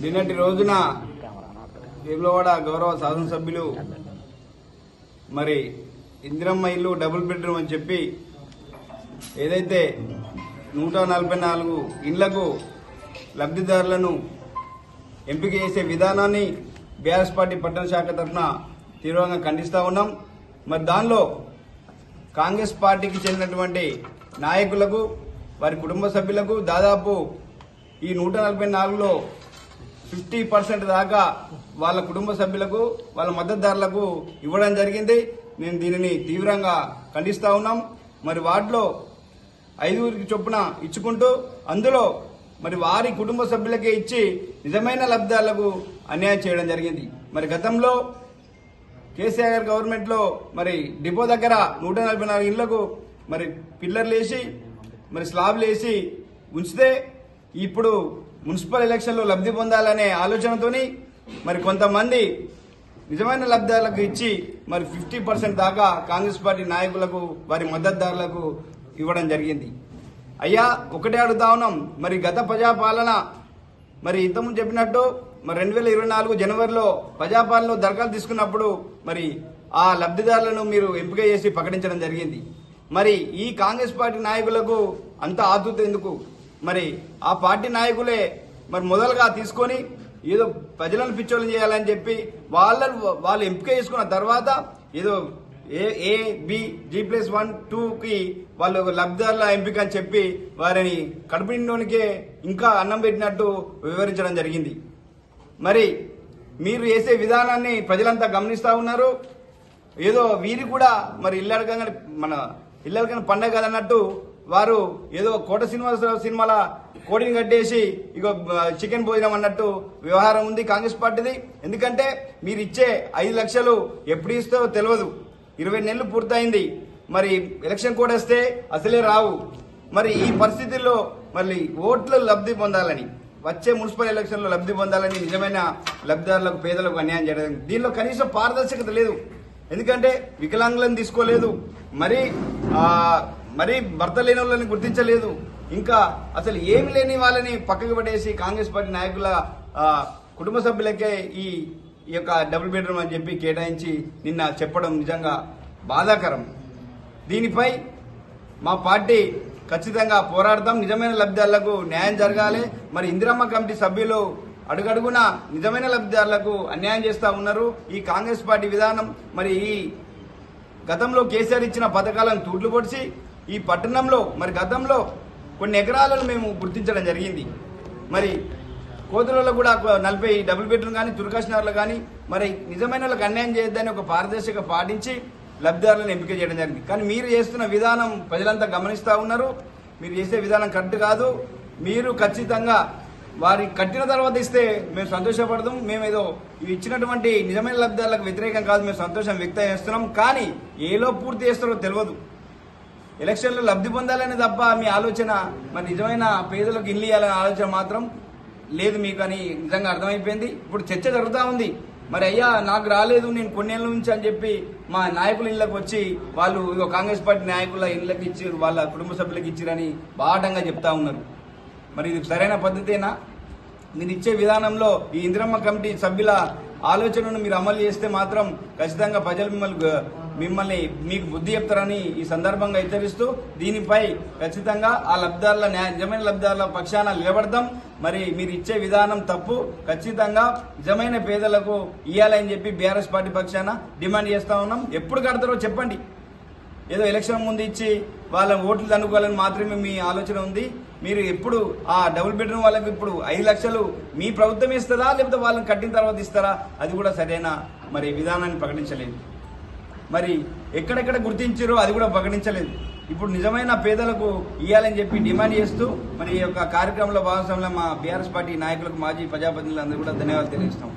నిన్నటి రోజున వేములవాడ గౌరవ శాసనసభ్యులు మరి ఇందిరమ్మ ఇల్లు డబుల్ బెడ్రూమ్ అని చెప్పి ఏదైతే నూట నలభై నాలుగు ఇండ్లకు లబ్ధిదారులను ఎంపిక చేసే విధానాన్ని బీఆర్ఎస్ పార్టీ పట్టణ శాఖ తరఫున తీవ్రంగా ఖండిస్తూ ఉన్నాం. మరి దానిలో కాంగ్రెస్ పార్టీకి చెందినటువంటి నాయకులకు వారి కుటుంబ సభ్యులకు దాదాపు ఈ నూట నలభై నాలుగులో ఫిఫ్టీ పర్సెంట్ దాకా వాళ్ళ కుటుంబ సభ్యులకు వాళ్ళ మద్దతుదారులకు ఇవ్వడం జరిగింది. నేను దీనిని తీవ్రంగా ఖండిస్తా ఉన్నాం. మరి వాటిలో ఐదుగురికి చొప్పున ఇచ్చుకుంటూ అందులో మరి వారి కుటుంబ సభ్యులకే ఇచ్చి నిజమైన లబ్ధాలకు అన్యాయం చేయడం జరిగింది. మరి గతంలో కేసీఆర్ గవర్నమెంట్లో మరి డిపో దగ్గర నూట నలభై నాలుగు ఇళ్ళకు మరి పిల్లర్లు వేసి మరి స్లాబ్లు వేసి ఉంచితే ఇప్పుడు మున్సిపల్ ఎలక్షన్లో లబ్ధి పొందాలనే ఆలోచనతోని మరి కొంతమంది నిజమైన లబ్ధాలకు ఇచ్చి మరి ఫిఫ్టీ పర్సెంట్ దాకా కాంగ్రెస్ పార్టీ నాయకులకు వారి మద్దతుదారులకు ఇవ్వడం జరిగింది. అయ్యా ఒకటే అడుగుతా ఉన్నాం. మరి గత ప్రజాపాలన మరి ఇంతకుముందు చెప్పినట్టు మరి రెండు వేల ఇరవై నాలుగు జనవరిలో ప్రజాపాలనలో దరఖాస్తు తీసుకున్నప్పుడు మరి ఆ లబ్ధిదారులను మీరు ఎంపిక చేసి ప్రకటించడం జరిగింది. మరి ఈ కాంగ్రెస్ పార్టీ నాయకులకు అంత ఆతృత ఎందుకు? మరి ఆ పార్టీ నాయకులే మరి మొదలుగా తీసుకొని ఏదో ప్రజలను పిచ్చోళ్ళు చేయాలని చెప్పి వాళ్ళ వాళ్ళు ఎంపిక చేసుకున్న తర్వాత ఏదో A A B G plus one టూకి వాళ్ళు లబ్ధిదారుల ఎంపిక అని చెప్పి వారిని కడుపు నిండోనికే ఇంకా అన్నం పెట్టినట్టు వివరించడం జరిగింది. మరి మీరు వేసే విధానాన్ని ప్రజలంతా గమనిస్తూ ఉన్నారు. ఏదో వీరి కూడా మరి ఇల్లడకంగా మన ఇల్లడకని పండగ కదన్నట్టు వారు ఏదో కోట శ్రీనివాసరావు సినిమాల కోడిని కట్టేసి ఇగో చికెన్ భోజనం అన్నట్టు వ్యవహారం ఉంది కాంగ్రెస్ పార్టీది. ఎందుకంటే మీరు ఇచ్చే ఐదు లక్షలు ఎప్పుడు ఇస్తారో తెలియదు ఇరవై నెలలు పూర్తయింది. మరి ఎలక్షన్ కోడ్ వస్తే అసలే రావు. మరి ఈ పరిస్థితుల్లో మళ్ళీ ఓట్లు లబ్ధి పొందాలని వచ్చే మున్సిపల్ ఎలక్షన్లో లబ్ధి పొందాలని నిజమైన లబ్ధిదారులకు పేదలకు అన్యాయం చేయడం దీనిలో కనీసం పారదర్శకత లేదు. ఎందుకంటే వికలాంగులను తీసుకోలేదు. మరి మరి భర్త లేని వాళ్ళని గుర్తించలేదు. ఇంకా అసలు ఏమి లేని వాళ్ళని పక్కకు పడేసి కాంగ్రెస్ పార్టీ నాయకుల కుటుంబ సభ్యులకే ఈ యొక్క డబుల్ బెడ్రూమ్ అని చెప్పి కేటాయించి నిన్న చెప్పడం నిజంగా బాధాకరం. దీనిపై మా పార్టీ ఖచ్చితంగా పోరాడతాం. నిజమైన లబ్ధిదారులకు న్యాయం జరగాలి. మరి ఇందిరమ్మ కమిటీ సభ్యులు అడుగడుగున నిజమైన లబ్ధిదారులకు అన్యాయం చేస్తా ఉన్నారు. ఈ కాంగ్రెస్ పార్టీ విధానం మరి ఈ గతంలో కేసీఆర్ ఇచ్చిన పథకాలను తూట్లు పొడిచి ఈ పట్టణంలో మరి గతంలో కొన్ని ఎకరాలను మేము గుర్తించడం జరిగింది. మరి కోతులలో కూడా నలభై డబుల్ బెడ్రూమ్ కానీ తుర్కాష్నగర్లో కానీ మరి నిజమైన వాళ్ళకి అన్యాయం చేయొద్దని ఒక పారదర్శక పాటించి లబ్ధిదారులను ఎంపిక చేయడం జరిగింది. కానీ మీరు చేస్తున్న విధానం ప్రజలంతా గమనిస్తూ ఉన్నారు. మీరు చేసే విధానం కరెక్ట్ కాదు. మీరు ఖచ్చితంగా వారి కట్టిన తర్వాత ఇస్తే మేము సంతోషపడదాం. మేము ఏదో ఇవి ఇచ్చినటువంటి నిజమైన లబ్ధిదారులకు వ్యతిరేకం కాదు. మేము సంతోషం వ్యక్తం చేస్తున్నాం. కానీ ఏలో పూర్తి చేస్తారో తెలియదు. ఎలక్షన్లో లబ్ధి పొందాలని తప్ప మీ ఆలోచన మరి నిజమైన పేదలకు ఇల్లు ఇవ్వాలనే ఆలోచన మాత్రం లేదు మీకు అని నిజంగా అర్థమైపోయింది. ఇప్పుడు చర్చ జరుగుతూ ఉంది. మరి అయ్యా నాకు రాలేదు నేను కొన్నేళ్ళ నుంచి అని చెప్పి మా నాయకుల ఇళ్ళకి వచ్చి వాళ్ళు ఇగో కాంగ్రెస్ పార్టీ నాయకుల ఇళ్ళకి ఇచ్చారు వాళ్ళ కుటుంబ సభ్యులకు ఇచ్చారని బాటంగా చెప్తా ఉన్నారు. మరి ఇది సరైన పద్ధతేనా? మీరు ఇచ్చే విధానంలో ఈ ఇందిరమ్మ కమిటీ సభ్యుల ఆలోచనను మీరు అమలు చేస్తే మాత్రం ఖచ్చితంగా ప్రజలు మిమ్మల్ని మిమ్మల్ని మీకు బుద్ధి చెప్తారని ఈ సందర్భంగా హెచ్చరిస్తూ దీనిపై ఖచ్చితంగా ఆ లబ్ధారుల నిజమైన లబ్ధాల పక్షాన నిలబడతాం మరి మీరు ఇచ్చే విధానం తప్పు. ఖచ్చితంగా నిజమైన పేదలకు ఇవ్వాలని చెప్పి బీఆర్ఎస్ పార్టీ పక్షాన డిమాండ్ చేస్తా ఉన్నాం. ఎప్పుడు కడతారో చెప్పండి. ఏదో ఎలక్షన్ ముందు ఇచ్చి వాళ్ళ ఓట్లు తనుకోవాలని మాత్రమే మీ ఆలోచన ఉంది. మీరు ఎప్పుడు ఆ డబుల్ బెడ్రూమ్ వాళ్ళకి ఇప్పుడు ఐదు లక్షలు మీ ప్రభుత్వం ఇస్తుందా లేకపోతే వాళ్ళని కట్టిన తర్వాత ఇస్తారా? అది కూడా సరైన మరి విధానాన్ని ప్రకటించలేదు. మరి ఎక్కడెక్కడ గుర్తించారో అది కూడా ప్రకటించలేదు. ఇప్పుడు నిజమైన పేదలకు ఇవ్వాలని చెప్పి డిమాండ్ చేస్తూ మరి ఈ యొక్క కార్యక్రమంలో భాగస్వామ్యంలో మా బీఆర్ఎస్ పార్టీ నాయకులకు మాజీ ప్రజాప్రతినిధులందరూ కూడా ధన్యవాదాలు తెలియజేస్తాం